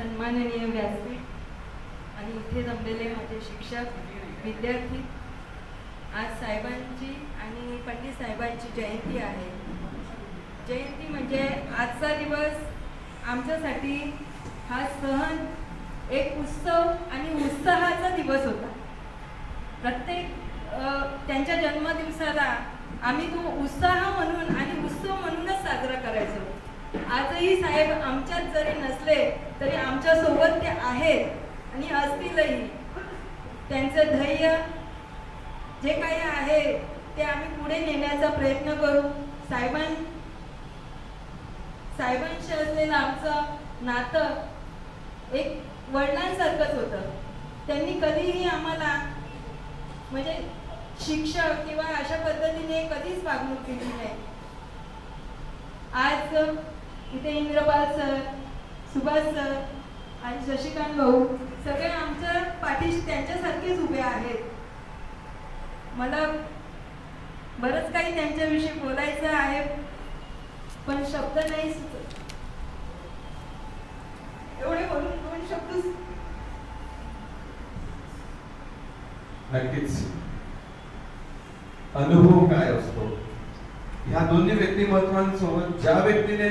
सन्माननीय व्यासपीठ आणि इथे जमलेले माझे शिक्षक विद्यार्थी. आज साहेबांची आणि पंडित साहेबांची जयंती आहे. जयंती म्हणजे आजचा दिवस आमच्यासाठी हा सहन एक उत्सव आणि उत्साहाचा दिवस होता. प्रत्येक त्यांच्या जन्मदिवसाला आम्ही तो उत्साह म्हणून आणि उत्सव म्हणूनच साजरा करायचो. आजही साहेब आमच्यात जरी नसले तरी आहेत आणि असतीलही. त्यांचं धैर्य जे काही आहे ते आम्ही पुढे नेण्याचा प्रयत्न करू. साहेबां साहेबांशी असलेलं आमचं नातं एक वडिलांसारखंच होतं. त्यांनी कधीही आम्हाला म्हणजे शिक्षक किंवा अशा पद्धतीने कधीच वागणूक दिली नाही. आज इथे इंद्रपाल सर सुभाष सर आणि शशिकांत भाऊ सगळे आमच्या पाठीशी त्यांच्यासारखेच उभे आहेत. मला बरंच काही त्यांच्याविषयी बोलायचं आहे पण शब्द नाही सुचत. एवढे बोलून दोन शब्द नक्कीच. अनुभव काय असतो? ह्या दोन्ही व्यक्तिमत्वांसोबत ज्या व्यक्तीने